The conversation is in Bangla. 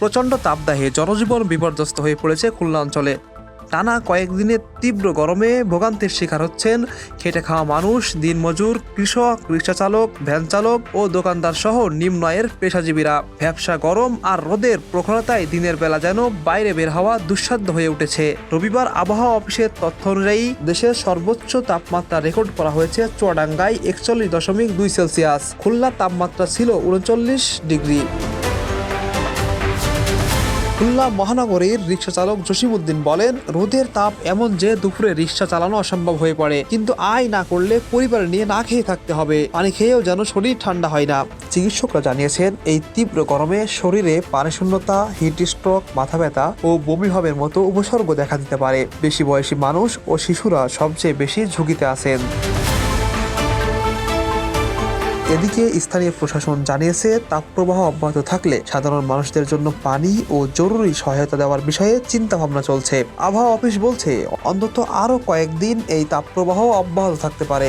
প্রচণ্ড তাপদাহে জনজীবন বিপর্যস্ত হয়ে পড়েছে খুলনা অঞ্চলে। টানা কয়েকদিনের তীব্র গরমে ভোগান্তির শিকার হচ্ছেন খেটে খাওয়া মানুষ, দিনমজুর, কৃষক রিক্সা চালক ভ্যান চালক ও দোকানদার সহ নিম্ন আয়ের পেশাজীবীরা। ব্যবসা গরম আর রোদের প্রখরতায় দিনের বেলা যেন বাইরে বের হওয়া দুঃসাধ্য হয়ে উঠেছে। রবিবার আবহাওয়া অফিসের তথ্য অনুযায়ী দেশের সর্বোচ্চ তাপমাত্রা রেকর্ড করা হয়েছে চুয়াডাঙ্গায় একচল্লিশ দশমিক দুই সেলসিয়াস। খুলনার তাপমাত্রা ছিল উনচল্লিশ ডিগ্রি। খুলনা মহানগরীর রিক্সা চালক জসিমউদ্দিন বলেন, রোদের তাপ এমন যে দুপুরে রিক্সা চালানো অসম্ভব হয়ে পড়ে, কিন্তু আয় না করলে পরিবার নিয়ে না খেয়ে থাকতে হবে। পানি খেয়েও যেন শরীর ঠান্ডা হয় না। চিকিৎসকরা জানিয়েছেন, এই তীব্র গরমে শরীরে পানিশূন্যতা হিট স্ট্রোক মাথা ব্যথা ও বমি বমিভাবের মতো উপসর্গ দেখা দিতে পারে। বেশি বয়সী মানুষ ও শিশুরা সবচেয়ে বেশি ঝুঁকিতে আছেন। এদিকে স্থানীয় প্রশাসন জানিয়েছে, তাপপ্রবাহ অব্যাহত থাকলে সাধারণ মানুষদের জন্য পানি ও জরুরি সহায়তা দেওয়ার বিষয়ে চিন্তা ভাবনা চলছে। আবহাওয়া অফিস বলছে, অন্তত আরও কয়েকদিন এই তাপপ্রবাহ অব্যাহত থাকতে পারে।